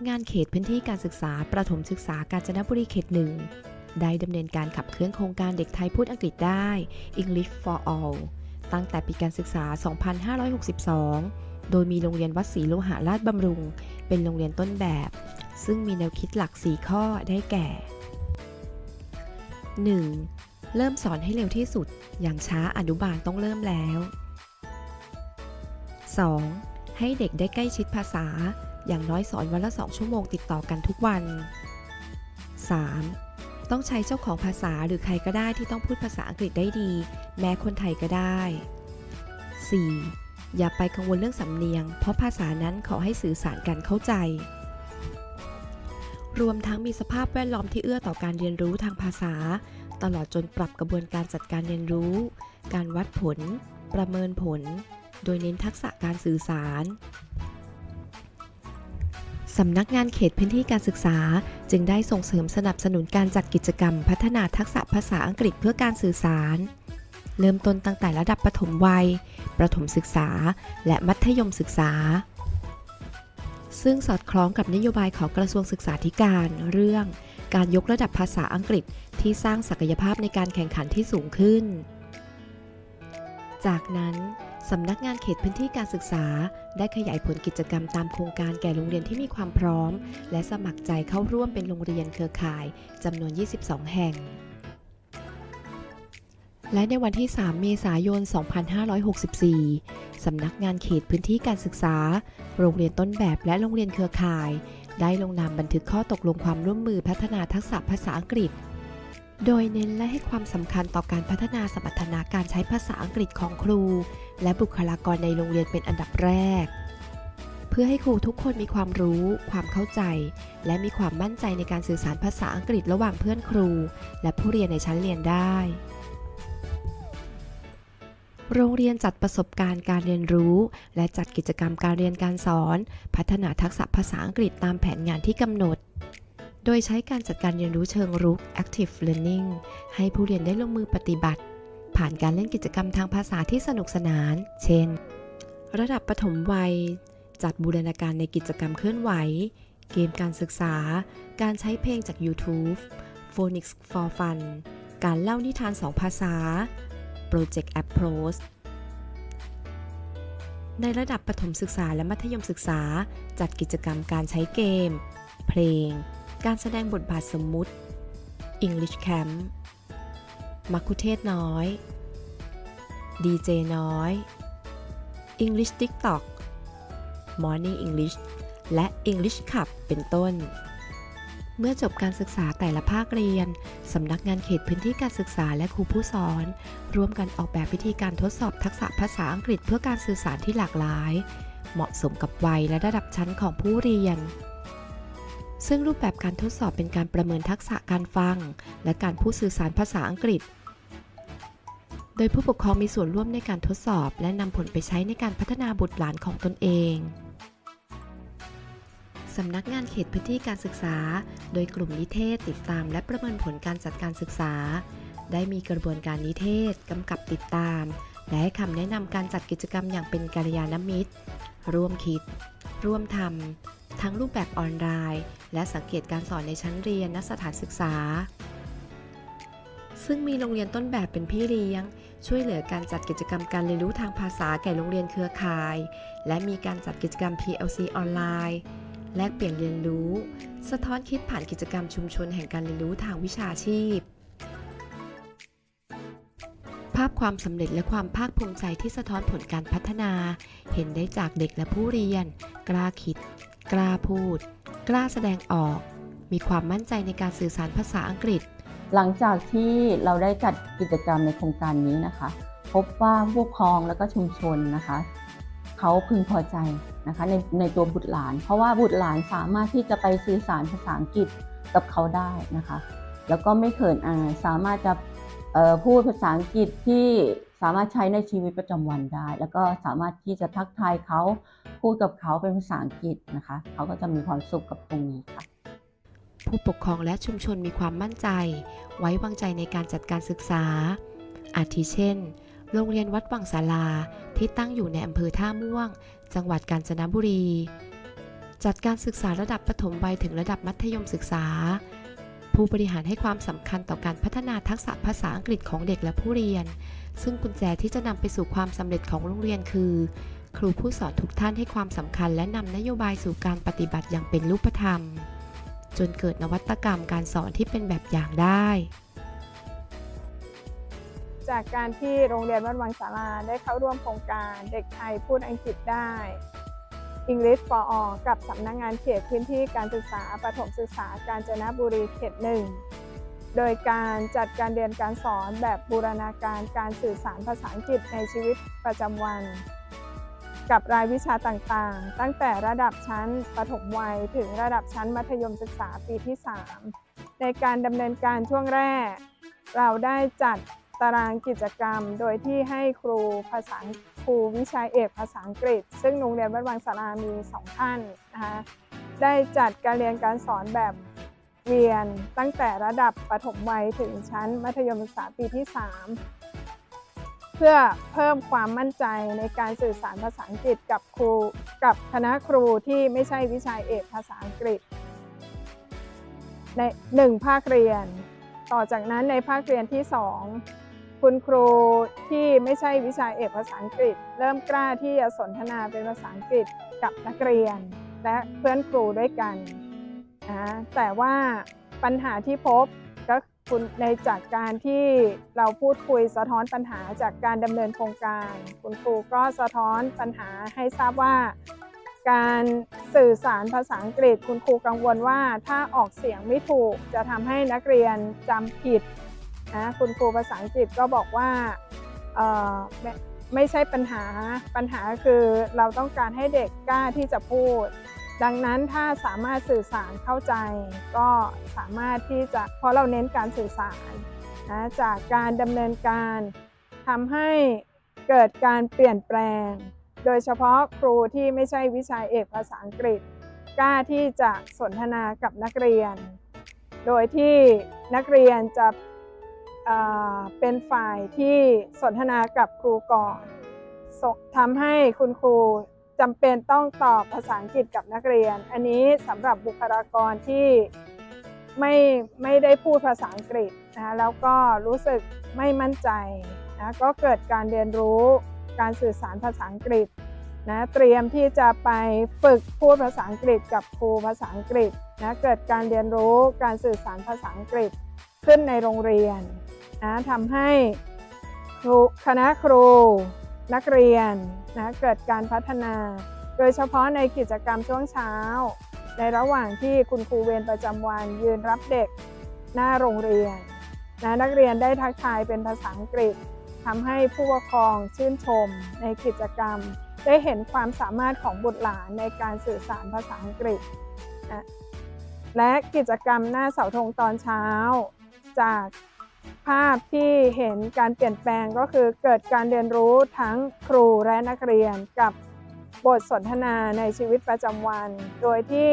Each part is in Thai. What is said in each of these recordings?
ักงานเขตพื้นที่การศึกษา ประถมศึกษากาญจนบุรีเขตหนึ่งได้ดำเนินการขับเคลื่อนโครงการเด็กไทยพูดอังกฤษได้ English for All ตั้งแต่ปีการศึกษา 2562 โดยมีโรงเรียนวัดศรีโลหะราชบำรุง เป็นโรงเรียนต้นแบบ ซึ่งมีแนวคิดหลัก 4 ข้อได้แก่ 1. เริ่มสอนให้เร็วที่สุด อย่างช้าอนุบาลต้องเริ่มแล้ว 2. ให้เด็กได้ใกล้ชิดภาษา อย่างน้อยสอนวันละ 2 ชั่วโมงติดต่อกันทุกวัน 3. ต้องใช้เจ้าของภาษาหรือใครก็ได้ที่ต้องพูดภาษาอังกฤษได้ดี แม้คนไทยก็ได้ 4. อย่าไปกังวลเรื่องสำเนียง เพราะภาษานั้นขอให้สื่อสารกันเข้าใจ รวมทั้งมีสภาพแวดล้อมที่เอื้อต่อการเรียนรู้ทางภาษา ตลอดจนปรับกระบวนการจัดการเรียนรู้ การวัดผล ประเมินผล โดยเน้นทักษะการสื่อสาร สำนักงานเขตพื้นที่การศึกษา จึงได้ส่งเสริมสนับสนุนการจัดกิจกรรม พัฒนาทักษะภาษาอังกฤษเพื่อการสื่อสาร เริ่มต้นตั้งแต่ระดับประถมวัย ประถมศึกษา และมัธยมศึกษา ซึ่งสอดคล้องกับนโยบายของกระทรวงศึกษาธิการเรื่อง การยกระดับภาษาอังกฤษที่สร้างศักยภาพในการแข่งขันที่สูงขึ้น จากนั้น สำนักงานเขตพื้นที่การศึกษา ได้ขยายผลกิจกรรมตามโครงการแก่โรงเรียนที่มีความพร้อม และสมัครใจเข้าร่วมเป็นโรงเรียนเครือข่ายจำนวน 22 แห่ง และในวันที่ 3 เมษายน 2564 สำนักงานเขตพื้นที่การศึกษา โรงเรียนต้นแบบและโรงเรียนเครือข่าย ได้ลงนามบันทึกข้อตกลงความร่วมมือพัฒนาทักษะภาษาอังกฤษ โดยเน้นและให้ความสำคัญต่อการพัฒนาสมรรถนะการใช้ภาษาอังกฤษของครู และบุคลากรในโรงเรียนเป็นอันดับแรก เพื่อให้ครูทุกคนมีความรู้ ความเข้าใจ และมีความมั่นใจในการสื่อสารภาษาอังกฤษระหว่างเพื่อนครู และผู้เรียนในชั้นเรียนได้ โรงเรียนจัดประสบการณ์การเรียนรู้ และจัดกิจกรรมการเรียนการสอน พัฒนาทักษะภาษาอังกฤษตามแผนงานที่กำหนด โดยใช้การจัดการเรียนรู้เชิงรุก active learning ให้ผู้เรียนได้ลงมือปฏิบัติ ผ่านการเล่นกิจกรรมทางภาษาที่สนุกสนาน เช่น ระดับปฐมวัย จัดบูรณาการในกิจกรรมเคลื่อนไหว เกมการศึกษา การใช้เพลงจาก YouTube Phonics for Fun การเล่านิทานสองภาษา Project Approach ในระดับประถมศึกษาและมัธยมศึกษา จัดกิจกรรมการใช้เกม เพลง การแสดงบทบาทสมมุติ English Camp มักคุเทศน้อย ดีเจน้อย English TikTok Morning English และ English Club เป็นต้น เมื่อจบการศึกษาแต่ละภาคเรียน สำนักงานเขตพื้นที่การศึกษาและครูผู้สอน ร่วมกันออกแบบวิธีการทดสอบทักษะภาษาอังกฤษเพื่อการสื่อสารที่หลากหลาย เหมาะสมกับวัยและระดับชั้นของผู้เรียน ซึ่งรูปแบบการทดสอบเป็นการประเมินทักษะการฟัง และการพูดสื่อสารภาษาอังกฤษ โดยผู้ปกครองมีส่วนร่วมในการทดสอบ และนำผลไปใช้ในการพัฒนาบุตรหลานของตนเองสำนักงานเขตพื้นที่การศึกษา โดยกลุ่มนิเทศติดตามและประเมินผลการจัดการศึกษา ได้มีกระบวนการนิเทศกำกับติดตาม และให้คำแนะนำการจัดกิจกรรมอย่างเป็นกัลยาณมิตร ร่วมคิด ร่วมทำ ทั้งรูปแบบออนไลน์ และสังเกตการสอนในชั้นเรียนณสถานศึกษา ซึ่งมีโรงเรียนต้นแบบเป็นพี่เลี้ยง ช่วยเหลือการจัดกิจกรรมการเรียนรู้ทางภาษาแก่โรงเรียนเครือข่าย และมีการจัดกิจกรรม PLC ออนไลน์ แลกเปลี่ยนเรียนรู้ สะท้อนคิดผ่านกิจกรรมชุมชนแห่งการเรียนรู้ทางวิชาชีพภาพความสำเร็จและความภาคภูมิใจที่สะท้อนผลการพัฒนา เห็นได้จากเด็กและผู้เรียน กล้าคิด กล้าพูด กล้าแสดงออก มีความมั่นใจในการสื่อสารภาษาอังกฤษ หลังจากที่เราได้จัดกิจกรรมในโครงการนี้นะคะ พบว่าผู้ปกครองแล้วก็ชุมชนนะคะเขาพึงพอใจนะคะในในตัวบุตรหลาน เพราะว่าบุตรหลานสามารถที่จะไปสื่อสารภาษาอังกฤษกับเขาได้นะคะ แล้วก็ไม่เขินอายสามารถจะพูดภาษาอังกฤษที่ สามารถใช้ในชีวิตประจำวันได้ แล้วก็สามารถที่จะทักทายเขาพูดกับเขาเป็นภาษาอังกฤษนะคะเขาก็จะมีความสุขกับตรงนี้ค่ะ ผู้ปกครองและชุมชนมีความมั่นใจ ไว้วางใจในการจัดการศึกษา อาทิเช่น โรงเรียนวัดวังศาลาที่ตั้งอยู่ในอำเภอท่าม่วง จังหวัดกาญจนบุรี จัดการศึกษาระดับประถมวัยถึงระดับมัธยมศึกษา ผู้บริหารให้ความสำคัญต่อการพัฒนาทักษะภาษาอังกฤษของเด็กและผู้เรียน ซึ่งกุญแจที่จะนำไปสู่ความสำเร็จของโรงเรียนคือ ครูผู้สอนทุกท่านให้ความสำคัญและนำนโยบายสู่การปฏิบัติอย่างเป็นรูปธรรม จนเกิดนวัตกรรมการสอนที่เป็นแบบอย่างได้ จากการที่โรงเรียนวัดวังสาราได้เข้าร่วมโครงการเด็กไทยพูดอังกฤษได้ English for All กับสำนักงงานเขตพื้นที่การศึกษาประถมศึกษากาญจนบุรีเขตหนึ่งโดยการจัดการเรียนการสอนแบบบูรณาการการสื่อสารภาษาอังกฤษในชีวิตประจำวัน กับรายวิชาต่างๆ ตั้งแต่ระดับชั้นประถมวัยถึงระดับชั้นมัธยมศึกษาปีที่ 3 ในการดำเนินการช่วงแรก เราได้จัดตารางกิจกรรม โดยที่ให้ครูภาษา ครูวิชาเอกภาษาอังกฤษ ซึ่งโรงเรียนวัดวังสารามีสองท่านนะคะได้จัดการเรียนการสอนแบบเรียนตั้งแต่ระดับประถมวัยถึงชั้นมัธยมศึกษาปีที่ 3 เพื่อเพิ่มความมั่นใจในการสื่อสารภาษาอังกฤษกับครูกับคณะครูที่ไม่ใช่วิชาเอกภาษาอังกฤษ ในหนึ่งภาคเรียน ต่อจากนั้นในภาคเรียนที่ 2 คุณครูที่ไม่ใช่วิชาเอกภาษาอังกฤษ เริ่มกล้าที่จะสนทนาเป็นภาษาอังกฤษกับนักเรียน และเพื่อนครูด้วยกันนะแต่ว่าปัญหาที่พบก็คุณในจากการที่เราพูดคุยสะท้อนปัญหาจากการดำเนินโครงการ คุณครูก็สะท้อนปัญหาให้ทราบว่า การสื่อสารภาษาอังกฤษ คุณครูกังวลว่าถ้าออกเสียงไม่ถูกจะทำให้นักเรียนจำผิด นะคุณครูภาษาอังกฤษก็บอกว่าไม่ไม่ใช่ปัญหาปัญหาคือเราต้องการให้เด็กกล้าที่จะพูด ดังนั้นถ้าสามารถสื่อสารเข้าใจ ก็สามารถที่จะเพราะเราเน้นการสื่อสารนะจากการดำเนินการทำให้เกิดการเปลี่ยนแปลง โดยเฉพาะครูที่ไม่ใช่วิชาเอกภาษาอังกฤษ กล้าที่จะสนทนากับนักเรียน โดยที่นักเรียนจะ เป็นฝ่ายที่สนทนากับครูก่อนทำให้คุณครูจำเป็นต้องตอบภาษาอังกฤษกับนักเรียน อันนี้สำหรับบุคลากรที่ไม่ไม่ได้พูดภาษาอังกฤษนะแล้วก็รู้สึกไม่มั่นใจนะก็เกิดการเรียนรู้การสื่อสารภาษาอังกฤษนะเตรียมที่จะไปฝึกพูดภาษาอังกฤษกับครูภาษาอังกฤษนะเกิดการเรียนรู้การสื่อสารภาษาอังกฤษขึ้นในโรงเรียน นะทำให้คณะครูนักเรียนนะเกิดการพัฒนา โดยเฉพาะในกิจกรรมช่วงเช้า ในระหว่างที่คุณครูเวรประจำวันยืนรับเด็กหน้าโรงเรียนนะนักเรียนได้ทักทายเป็นภาษาอังกฤษทำให้ผู้ปกครองชื่นชม ในกิจกรรม ได้เห็นความสามารถของบุตรหลานในการสื่อสารภาษาอังกฤษนะและกิจกรรมหน้าเสาธงตอนเช้า จาก ภาพที่เห็นการเปลี่ยนแปลงก็คือเกิดการเรียนรู้ทั้งครูและนักเรียนกับบทสนทนาในชีวิตประจำวัน โดยที่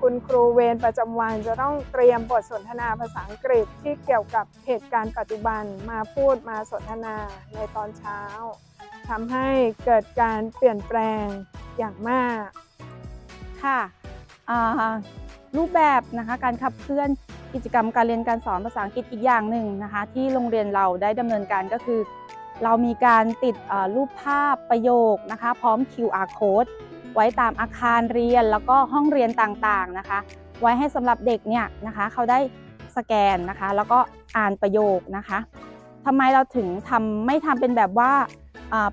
คุณครูเวรประจำวันจะต้องเตรียมบทสนทนาภาษาอังกฤษที่เกี่ยวกับเหตุการณ์ปัจจุบันมาพูดมาสนทนาในตอนเช้าทำให้เกิดการเปลี่ยนแปลงอย่างมากค่ะรูปแบบนะคะการขับเคลื่อน กิจกรรมการเรียนการสอนภาษาอังกฤษอีกอย่างหนึ่งนะคะ ที่โรงเรียนเราได้ดำเนินการก็คือ เรามีการติดรูปภาพประโยคนะคะ พร้อม QR code ไว้ตามอาคารเรียนแล้วก็ห้องเรียนต่างๆนะคะ ไว้ให้สำหรับเด็กเนี่ยนะคะ เขาได้สแกนนะคะ แล้วก็อ่านประโยคนะคะทำไมเราถึงทำไม่ทำเป็นแบบว่า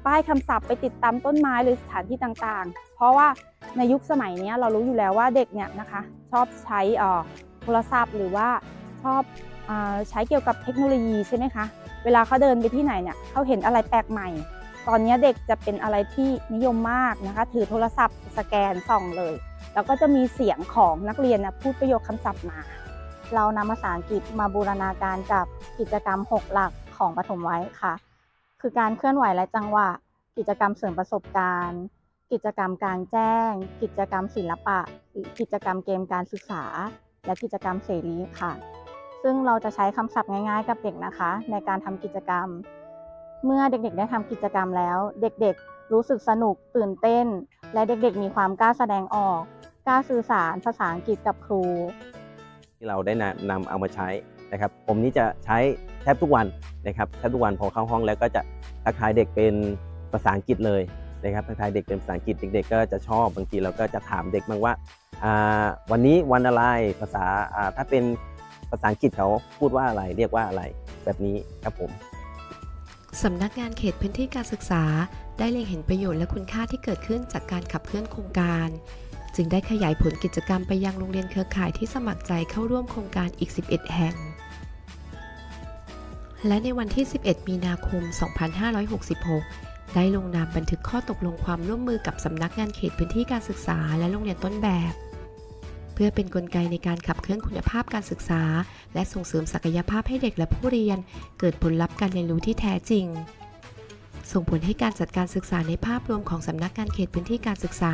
ป้ายคำศัพท์ไปติดตามต้นไม้หรือสถานที่ต่างๆ เพราะว่าในยุคสมัยนี้เรารู้อยู่แล้วว่าเด็กเนี่ยนะคะชอบใช้ โทรศัพท์ หรือว่าชอบอใช้เกี่ยวกับเทคโนโลยีใช่ไหมคะ เวลาเขาเดินไปที่ไหนเนี่ยเขาเห็นอะไรแปลกใหม่ ตอนนี้เด็กจะเป็นอะไรที่นิยมมากนะคะ ถือโทรศัพท์สแกนส่องเลย แล้วก็จะมีเสียงของนักเรียนนะพูดประโยคคำศัพท์มา เรานำภาษาอังกฤษมาบูรณาการกับกิจกรรม 6 หลักของปฐมวัยค่ะ คือการเคลื่อนไหวและจังหวะ กิจกรรมเสริมประสบการณ์ กิจกรรมกลางแจ้ง กิจกรรมศิลปะ กิจกรรมเกมการศึกษา และกิจกรรมเสรีค่ะ ซึ่งเราจะใช้คำศัพท์ง่ายๆ กับเด็กนะคะ ในการทำกิจกรรม เมื่อเด็กๆ ได้ทำกิจกรรมแล้ว เด็กๆ รู้สึกสนุกตื่นเต้น และเด็กๆ มีความกล้าแสดงออก กล้าสื่อสารภาษาอังกฤษกับครู ที่เราได้นำเอามาใช้นะครับ ผมนี่จะใช้แทบทุกวันนะครับแทบทุกวันพอเข้าห้องแล้วก็จะทักทายเด็กเป็นภาษาอังกฤษเลยนะครับทักทายเด็กเป็นภาษาอังกฤษเด็ก ๆ ก็จะชอบบางทีเราก็จะถามเด็กบ้างว่า วันนี้วันอะไรภาษาถ้าเป็นภาษาอังกฤษเขาพูดว่าอะไรเรียกว่าอะไรแบบนี้ครับผมสำนักงานเขตพื้นที่การศึกษา ได้เล็งเห็นประโยชน์และคุณค่าที่เกิดขึ้นจากการขับเคลื่อนโครงการ จึงได้ขยายผลกิจกรรมไปยังโรงเรียนเครือข่ายที่สมัครใจเข้าร่วมโครงการอีก 11 แห่ง และในวันที่ 11 มีนาคม 2566 ได้ลงนามบันทึกข้อตกลงความร่วมมือกับสำนักงานเขตพื้นที่การศึกษา และโรงเรียนต้นแบบ เพื่อเป็นนกลไกในการขับเคลื่อนคุณภาพการศึกษา และส่งเสริมศักยภาพให้เด็กและผู้เรียน เกิดผลลัพธ์การเรียนรู้ที่แท้จริง ส่งผลให้การจัดการศึกษาในภาพรวมของสำนักงานเขตพื้นที่การศึกษา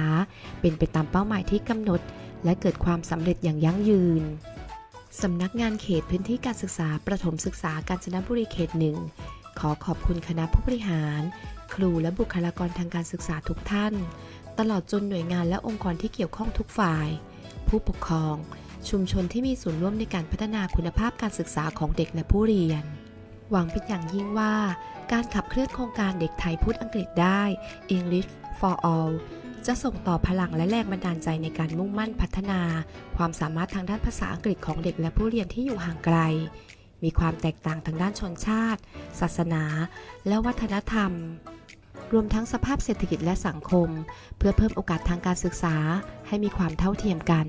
เป็นไปตามเป้าหมายที่กำหนด และเกิดความสำเร็จอย่างยั่งยืนสำนักงานเขตพื้นที่การศึกษา ประถมศึกษากาญจนบุรีเขตหนึ่งขอขอบคุณคณะผู้บริหาร ครูและบุคลากรทางการศึกษาทุกท่าน ตลอดจนหน่วยงานและองค์กรที่เกี่ยวข้องทุกฝ่าย ผู้ปกครอง ชุมชนที่มีส่วนร่วมในการพัฒนาคุณภาพการศึกษาของเด็กและผู้เรียน หวังเป็นอย่างยิ่งว่า การขับเคลื่อนโครงการเด็กไทยพูดอังกฤษได้ English for All จะส่งต่อพลังและแรงบันดาลใจในการมุ่งมั่นพัฒนา ความสามารถทางด้านภาษาอังกฤษของเด็กและผู้เรียนที่อยู่ห่างไกล มีความแตกต่างทางด้านชนชาติ ศาสนา และวัฒนธรรม รวมทั้งสภาพเศรษฐกิจและสังคม เพื่อเพิ่มโอกาสทางการศึกษาให้มีความเท่าเทียมกัน